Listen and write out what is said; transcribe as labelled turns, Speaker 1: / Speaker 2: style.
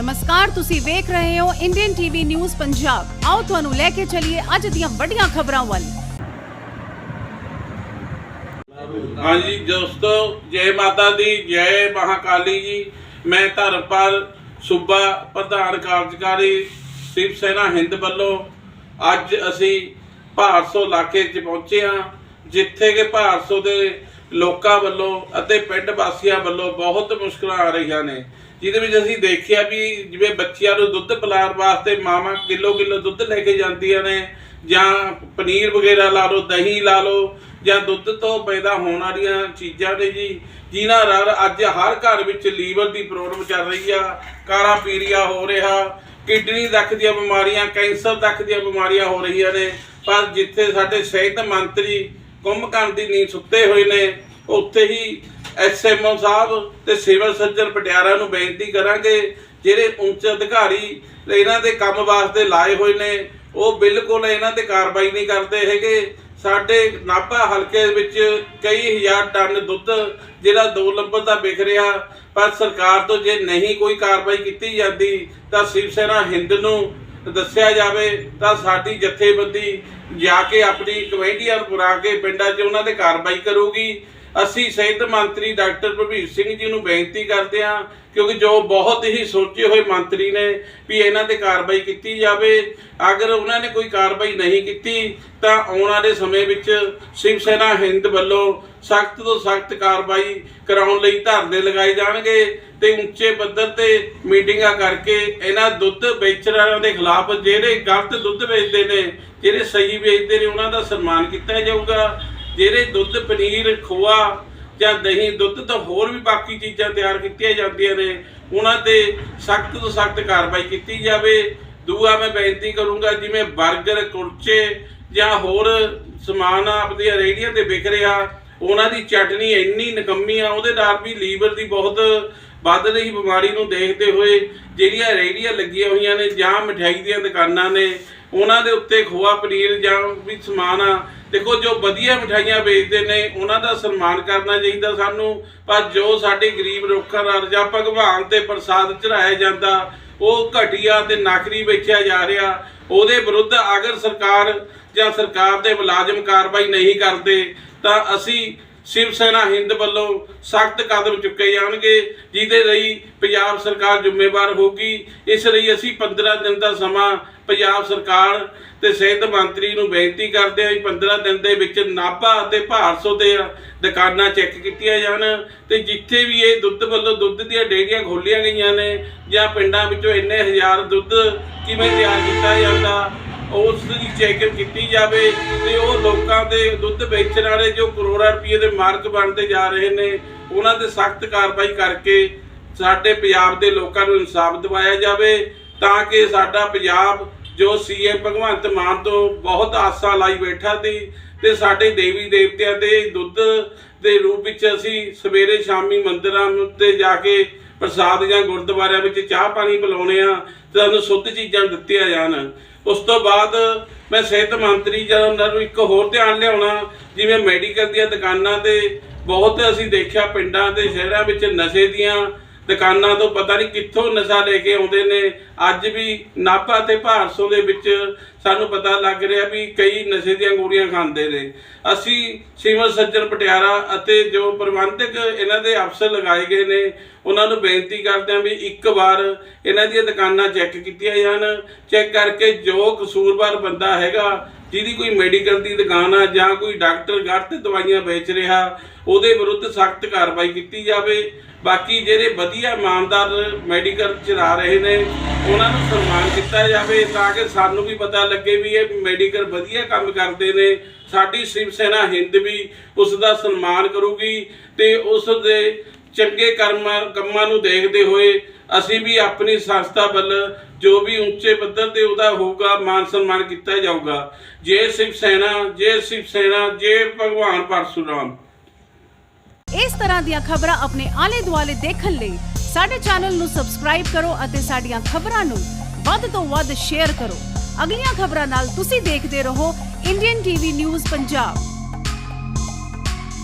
Speaker 1: ਨਮਸਕਾਰ, ਤੁਸੀਂ ਵੇਖ ਰਹੇ ਹੋ ਇੰਡੀਅਨ ਟੀਵੀ ਨਿਊਜ਼ ਪੰਜਾਬ ਆਓ ਤੁਹਾਨੂੰ ਲੈ ਕੇ ਚੱਲੀਏ ਅੱਜ ਦੀਆਂ ਵੱਡੀਆਂ ਖਬਰਾਂ ਵੱਲ।
Speaker 2: ਹਾਂਜੀ, ਦੋਸਤੋ, ਜੈ ਮਾਤਾ ਦੀ, ਜੈ ਮਹਾਕਾਲੀ ਜੀ। ਮੈਂ ਧਰਮਪਾਲ ਸੂਬਾ, ਪ੍ਰਧਾਨ ਕਾਰਜਕਾਰੀ ਸ਼ਿਵ ਸੈਨਾ ਹਿੰਦ ਵੱਲੋਂ ਅੱਜ ਅਸੀਂ ਭਾਰਸੋ ਇਲਾਕੇ 'ਚ ਪਹੁੰਚੇ ਹਾਂ, ਜਿੱਥੇ ਕਿ ਭਾਰਸੋ ਦੇ ਲੋਕਾਂ ਵੱਲੋਂ ਅਤੇ ਪਿੰਡ ਵਾਸੀਆਂ ਵੱਲੋਂ ਬਹੁਤ ਮੁਸ਼ਕਲਾਂ ਆ ਰਹੀਆਂ ਨੇ। ਜਿਹਦੇ ਵਿੱਚ ਅਸੀਂ ਦੇਖਿਆ ਵੀ ਜਿਵੇਂ ਬੱਚਿਆਂ ਨੂੰ ਦੁੱਧ ਪਿਲਾਉਣ ਵਾਸਤੇ ਮਾਵਾਂ ਕਿਲੋ ਕਿਲੋ ਦੁੱਧ ਲੈ ਕੇ ਜਾਂਦੀਆਂ ਨੇ, ਜਾਂ ਪਨੀਰ ਵਗੈਰਾ ਲਾ ਲਓ, ਦਹੀਂ ਲਾ ਲਓ, ਜਾਂ ਦੁੱਧ ਤੋਂ ਪੈਦਾ ਹੋਣ ਵਾਲੀਆਂ ਚੀਜ਼ਾਂ ਨੇ ਜੀ, ਜਿਨ੍ਹਾਂ ਨਾਲ ਅੱਜ ਹਰ ਘਰ ਵਿੱਚ ਲੀਵਰ ਦੀ ਪ੍ਰੋਬਲਮ ਚੱਲ ਰਹੀ ਆ, ਕਾਰਾ ਪੀਰੀਆ ਹੋ ਰਿਹਾ, ਕਿਡਨੀ ਤੱਕ ਦੀਆਂ ਬਿਮਾਰੀਆਂ, ਕੈਂਸਰ ਤੱਕ ਦੀਆਂ ਬਿਮਾਰੀਆਂ ਹੋ ਰਹੀਆਂ ਨੇ, ਪਰ ਜਿੱਥੇ ਸਾਡੇ ਸਿਹਤ ਮੰਤਰੀ ਕੁੰਭਕਰਨ ਦੀ ਨੀਂਦ ਸੁੱਤੇ ਹੋਏ ਨੇ ਉੱਥੇ ਹੀ ਐਸਐਮਓ ਸਾਹਿਬ ਤੇ ਸਿਵਲ ਸਰਜਨ ਪਟਿਆਲਾ ਨੂੰ ਬੇਨਤੀ ਕਰਾਂਗੇ, ਜਿਹੜੇ ਉੱਚ ਅਧਿਕਾਰੀ ਇਹਨਾਂ ਦੇ ਕੰਮ ਵਾਸਤੇ ਲਾਏ ਹੋਏ ਨੇ, ਉਹ ਬਿਲਕੁਲ ਇਹਨਾਂ ਤੇ ਕਾਰਵਾਈ ਨਹੀਂ ਕਰਦੇ ਹੈਗੇ। ਸਾਡੇ ਨਾਭਾ ਹਲਕੇ ਵਿੱਚ ਕਈ ਹਜ਼ਾਰ ਟਨ ਦੁੱਧ ਜਿਹੜਾ ਦੋ ਨੰਬਰ ਦਾ ਵਿਕ ਰਿਹਾ, ਪਰ ਸਰਕਾਰ ਤੋਂ ਜੇ ਨਹੀਂ ਕੋਈ ਕਾਰਵਾਈ ਕੀਤੀ ਜਾਂਦੀ, ਤਾਂ ਸ਼ਿਵ ਸੈਨਾ ਹਿੰਦ ਨੂੰ ਦੱਸਿਆ ਜਾਵੇ, ਤਾਂ ਸਾਡੀ ਜਥੇਬੰਦੀ ਜਾ ਕੇ ਆਪਣੀ ਕਮੇਟੀਆਂ ਬੁਲਾ ਕੇ ਪਿੰਡਾਂ 'ਚ ਉਹਨਾਂ ਤੇ ਕਾਰਵਾਈ ਕਰੂਗੀ। ਅਸੀਂ ਸਿਹਤ ਮੰਤਰੀ ਡਾਕਟਰ ਪ੍ਰਭੀਤ ਸਿੰਘ ਜੀ ਨੂੰ ਬੇਨਤੀ ਕਰਦੇ ਹਾਂ, ਕਿਉਂਕਿ ਜੋ ਬਹੁਤ ਹੀ ਸੋਚੇ ਹੋਏ ਮੰਤਰੀ ਨੇ ਵੀ ਇਹਨਾਂ ਤੇ ਕਾਰਵਾਈ ਕੀਤੀ ਜਾਵੇ। ਅਗਰ ਉਹਨਾਂ ਨੇ ਕੋਈ ਕਾਰਵਾਈ ਨਹੀਂ ਕੀਤੀ, ਤਾਂ ਆਉਣ ਵਾਲੇ ਸਮੇਂ ਵਿੱਚ ਸ਼ਿਵ ਸੈਨਾ ਹਿੰਦ ਵੱਲੋਂ ਸਖਤ ਤੋਂ ਸਖਤ ਕਾਰਵਾਈ ਕਰਾਉਣ ਲਈ ਧਰਨੇ ਲਗਾਏ ਜਾਣਗੇ ਤੇ ਉੱਚੇ ਪੱਧਰ ਤੇ ਮੀਟਿੰਗਾਂ ਕਰਕੇ ਇਹਨਾਂ ਦੁੱਧ ਵੇਚਣ ਦੇ ਖਿਲਾਫ ਜਿਹੜੇ ਗਲਤ ਦੁੱਧ ਵੇਚਦੇ ਨੇ, ਜਿਹੜੇ ਸਹੀ ਵੇਚਦੇ ਨੇ, ਉਹਨਾਂ ਦਾ ਸਨਮਾਨ ਕੀਤਾ ਜਾਊਗਾ। ਜਿਹੜੇ ਦੁੱਧ, ਪਨੀਰ, ਖੋਆ ਜਾਂ ਦਹੀਂ, ਦੁੱਧ ਤੋਂ ਹੋਰ ਵੀ ਬਾਕੀ ਚੀਜ਼ਾਂ ਤਿਆਰ ਕੀਤੀਆਂ ਜਾਂਦੀਆਂ ਨੇ, ਉਹਨਾਂ ਤੇ ਸਖਤ ਤੋਂ ਸਖਤ ਕਾਰਵਾਈ ਕੀਤੀ ਜਾਵੇ। ਦੂਆ ਮੈਂ ਬੇਨਤੀ ਕਰੂੰਗਾ, ਜਿਵੇਂ 버ਗਰ ਕੁਲਚੇ ਜਾਂ ਹੋਰ ਸਮਾਨ ਆਪਦੀਆਂ ਰੇਹੜੀਆਂ ਤੇ ਵਿਕ ਰਿਹਾ, ਉਹਨਾਂ ਦੀ ਚਟਨੀ ਇੰਨੀ ਨਕੰਮੀ ਆ, ਉਹਦੇ ਨਾਲ ਵੀ ਲੀਵਰ ਦੀ ਬਹੁਤ ਵੱਧ ਰਹੀ ਬਿਮਾਰੀ ਨੂੰ ਦੇਖਦੇ ਹੋਏ ਜਿਹੜੀਆਂ ਰੇਹੜੀਆਂ ਲੱਗੀਆਂ ਹੋਈਆਂ ਨੇ ਜਾਂ ਮਠਿਆਈ ਦੀਆਂ ਦੁਕਾਨਾਂ ਨੇ, ਉਹਨਾਂ ਦੇ ਉੱਤੇ ਖੋਆ, ਪਨੀਰ ਜਾਂ ਵੀ ਸਮਾਨ ਆ ਦੇਖੋ, ਜੋ ਵਧੀਆ ਮਠਾਈਆਂ ਵੇਚਦੇ ਨੇ, ਉਹਨਾਂ ਦਾ ਸਨਮਾਨ ਕਰਨਾ ਚਾਹੀਦਾ ਸਾਨੂੰ। ਪਰ ਜੋ ਸਾਡੇ ਗਰੀਬ ਲੋਕਾਂ ਨਾਲ ਜਾਂ ਭਗਵਾਨ ਤੇ ਪ੍ਰਸਾਦ ਚੜਾਇਆ ਜਾਂਦਾ, ਉਹ ਘਟੀਆ ਤੇ ਨਾਕਰੀ ਵੇਚਿਆ ਜਾ ਰਿਹਾ। ਉਹਦੇ ਵਿਰੁੱਧ ਅਗਰ ਸਰਕਾਰ ਜਾਂ ਸਰਕਾਰ ਦੇ ਮੁਲਾਜ਼ਮ ਕਾਰਵਾਈ ਨਹੀਂ ਕਰਦੇ, ਤਾਂ ਅਸੀਂ ਸ਼ਿਵ ਸੈਨਾ ਹਿੰਦ ਵੱਲੋਂ ਸਖਤ ਕਦਮ ਚੁੱਕੇ ਜਾਣਗੇ, ਜਿਹਦੇ ਲਈ ਪੰਜਾਬ ਸਰਕਾਰ ਜ਼ਿੰਮੇਵਾਰ ਹੋਗੀ ਇਸ ਲਈ ਅਸੀਂ 15 ਦਿਨ ਦਾ ਸਮਾਂ ਪੰਜਾਬ ਸਰਕਾਰ ਤੇ ਸਿਹਤ ਮੰਤਰੀ ਨੂੰ ਬੇਨਤੀ ਕਰਦੇ ਹਾਂ ਕਿ 15 ਦਿਨ ਦੇ ਵਿੱਚ ਨਾਭਾ ਅਤੇ ਭਾਰਸੋ ਦੇ ਦੁਕਾਨਾਂ ਚੈੱਕ ਕੀਤੀਆਂ ਜਾਣ ਤੇ ਜਿੱਥੇ ਵੀ ਇਹ ਦੁੱਧ ਵੱਲੋਂ ਦੁੱਧ ਦੀਆਂ ਡੇਰੀਆਂ ਖੋਲੀਆਂ ਗਈਆਂ ਨੇ ਜਾਂ ਪਿੰਡਾਂ ਵਿੱਚੋਂ ਇੰਨੇ ਹਜ਼ਾਰ ਦੁੱਧ ਕਿਵੇਂ ਤਿਆਰ ਕੀਤਾ ਜਾਂਦਾ ਉਸ ਦੀ ਚੈਕਿੰਗ ਕੀਤੀ ਜਾਵੇ ਤੇ ਉਹ ਲੋਕਾਂ ਦੇ ਦੁੱਧ ਵੇਚਣ ਵਾਲੇ ਜੋ ਕਰੋੜਾਂ ਰੁਪਏ ਦੇ ਮਾਰਕ ਬਣਦੇ ਜਾ ਰਹੇ ਨੇ, ਉਹਨਾਂ ਤੇ ਸਖਤ ਕਾਰਵਾਈ ਕਰਕੇ ਸਾਡੇ ਪੰਜਾਬ ਦੇ ਲੋਕਾਂ ਨੂੰ ਇਨਸਾਫ ਦਿਵਾਇਆ ਜਾਵੇ ਤਾਂ ਕਿ ਸਾਡਾ ਪੰਜਾਬ, ਜੋ ਸੀਐਮ ਭਗਵੰਤ ਮਾਨ ਤੋਂ ਬਹੁਤ ਆਸਾਂ ਲਾਈ ਬੈਠਾ ਸੀ ਤੇ ਸਾਡੇ ਦੇਵੀ ਦੇਵਤਿਆਂ ਦੇ ਦੁੱਧ ਦੇ ਰੂਪ ਵਿੱਚ ਅਸੀਂ ਸਵੇਰੇ ਸ਼ਾਮੀ ਮੰਦਿਰਾਂ ਉੱਤੇ ਜਾ ਕੇ ਪ੍ਰਸਾਦ ਜਾਂ ਗੁਰਦੁਆਰਿਆਂ ਵਿੱਚ ਚਾਹ ਪਾਣੀ ਪਿਲਾਉਣੇ ਆ ਸਾਨੂੰ ਸ਼ੁੱਧ ਚੀਜ਼ਾਂ ਦਿੱਤੀਆਂ ਜਾਣ। ਉਸ ਤੋਂ ਬਾਅਦ ਮੈਂ ਸਿਹਤ ਮੰਤਰੀ ਜਾਂ ਉਹਨਾਂ ਨੂੰ ਇੱਕ ਹੋਰ ਧਿਆਨ ਲਿਆਉਣਾ, ਜਿਵੇਂ ਮੈਡੀਕਲ ਦੀਆਂ ਦੁਕਾਨਾਂ ਤੇ ਬਹੁਤ ਅਸੀਂ ਦੇਖਿਆ ਪਿੰਡਾਂ ਤੇ ਸ਼ਹਿਰਾਂ ਵਿੱਚ ਨਸ਼ੇ ਦੀਆਂ ਦੁਕਾਨਾਂ ਤੋਂ ਪਤਾ ਨਹੀਂ ਕਿੱਥੋਂ ਨਸ਼ਾ ਲੈ ਕੇ ਆਉਂਦੇ ਨੇ। ਅੱਜ ਵੀ ਨਾਭਾ ਤੇ ਭਾਰਸੋਂ ਦੇ ਵਿੱਚ ਸਾਨੂੰ ਪਤਾ ਲੱਗ ਰਿਹਾ ਵੀ ਕਈ ਨਸ਼ੇ ਦੀਆਂ ਗੋਲੀਆਂ ਖਾਂਦੇ ਨੇ। ਅਸੀਂ ਸਿਮਰ ਸੱਜਣ ਪਟਿਆਲਾ ਅਤੇ ਜੋ ਪ੍ਰਬੰਧਕ ਇਹਨਾਂ ਦੇ ਅਫਸਰ ਲਗਾਏ ਗਏ ਨੇ, ਉਹਨਾਂ ਨੂੰ ਬੇਨਤੀ ਕਰਦੇ ਹਾਂ ਵੀ ਇੱਕ ਵਾਰ ਇਹਨਾਂ ਦੀਆਂ ਦੁਕਾਨਾਂ ਚੈੱਕ ਕੀਤੀਆਂ ਜਾਣ। ਚੈੱਕ ਕਰਕੇ ਜੋ ਕਸੂਰਵਾਰ ਬੰਦਾ ਹੈਗਾ ਜਿਹਦੀ ਕੋਈ ਮੈਡੀਕਲ ਦੀ ਦੁਕਾਨ ਆ ਜਾਂ ਕੋਈ ਡਾਕਟਰ ਗਲਤ ਦਵਾਈਆਂ ਵੇਚ ਰਿਹਾ, ਉਹਦੇ ਵਿਰੁੱਧ ਸਖਤ ਕਾਰਵਾਈ ਕੀਤੀ ਜਾਵੇ। ਬਾਕੀ ਜਿਹੜੇ ਵਧੀਆ ਇਮਾਨਦਾਰ ਮੈਡੀਕਲ ਚਲਾ ਰਹੇ ਨੇ, ਉਹਨਾਂ ਨੂੰ ਸਨਮਾਨ ਕੀਤਾ ਜਾਵੇ ਤਾਂ ਕਿ ਸਾਨੂੰ ਵੀ ਪਤਾ ਲੱਗੇ ਵੀ ਇਹ ਮੈਡੀਕਲ ਵਧੀਆ ਕੰਮ ਕਰਦੇ ਨੇ। ਸਾਡੀ ਸ਼ਿਵ ਸੈਨਾ ਹਿੰਦ ਵੀ ਉਸ ਦਾ ਸਨਮਾਨ ਕਰੂਗੀ ਤੇ ਉਸ ਦੇ ਚੰਗੇ ਕਰਮਾਂ, ਕੰਮਾਂ ਨੂੰ ਦੇਖਦੇ ਹੋਏ ਅਸੀਂ ਵੀ ਆਪਣੀ ਸੰਸਥਾ ਵੱਲ ਜੋ ਵੀ ਉੱਚੇ ਪੱਧਰ ਤੇ ਉਹਦਾ ਹੋਊਗਾ ਮਾਨ ਸਨਮਾਨ ਕੀਤਾ ਜਾਊਗਾ। ਜੈ ਸ਼ਿਵ ਸੈਨਾ, ਜੈ ਸ਼ਿਵ ਸੈਨਾ, ਜੈ ਭਗਵਾਨ ਪਰਸ਼ੁਰਾਮ।
Speaker 1: ਇਸ ਤਰ੍ਹਾਂ ਦੀਆਂ ਖਬਰਾਂ ਆਪਣੇ ਆਲੇ ਦੁਆਲੇ ਦੇਖਣ ਲਈ ਸਾਡੇ ਚੈਨਲ ਨੂੰ ਸਬਸਕ੍ਰਾਈਬ ਕਰੋ ਅਤੇ ਸਾਡੀਆਂ ਖਬਰਾਂ ਨੂੰ ਵੱਧ ਤੋਂ ਵੱਧ ਸ਼ੇਅਰ ਕਰੋ। ਅਗਲੀਆਂ ਖਬਰਾਂ ਨਾਲ ਤੁਸੀਂ ਦੇਖਦੇ ਰਹੋ ਇੰਡੀਅਨ ਟੀਵੀ ਨਿਊਜ਼ ਪੰਜਾਬ।